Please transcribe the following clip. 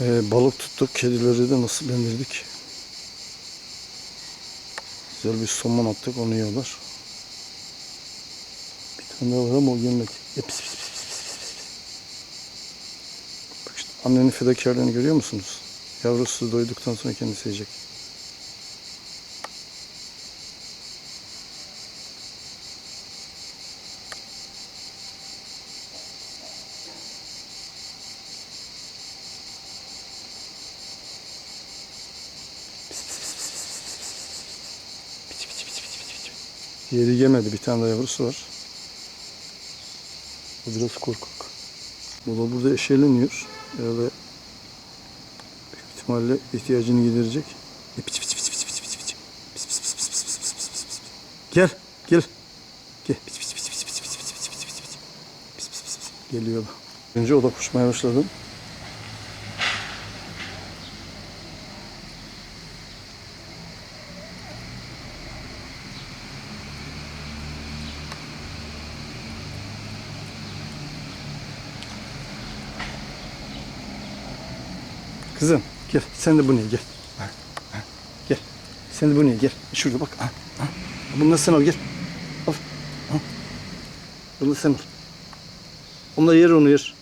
Ee, balık tuttuk. Kedileri de nasıl bendirdik. Güzel bir somon attık. Onu yiyorlar. Bir tane daha var ama o. E, pis, pis, pis, pis, pis, pis, pis. Bak işte annenin fedakarlığını görüyor musunuz? Yavrusu doyduktan sonra kendisi yiyecek. Diğeri yemedi. Bir tane daha yavrusu var. Bu biraz korkak. Bu da burada eşeleniyor. Herhalde büyük ihtimalle ihtiyacını giderecek. E, piç, piç, piç, piç, piç, piç, piç. Pis, pis, pis, pis, pis, pis, pis, pis, pis. Gel, gel. Gel. Piç, piç, piç, piç, piç, piç, piç, piç, piç, piç, pis, pis, pis. Geliyor. Önce o da koşmaya başladı. Kızım gel sen de bu niye gel. Gel. Sen de bu niye gel. Şurada bak. Ha, ha. Bunu da sen al gel. Al. Bunu da sen al. Onlar yer onu yer.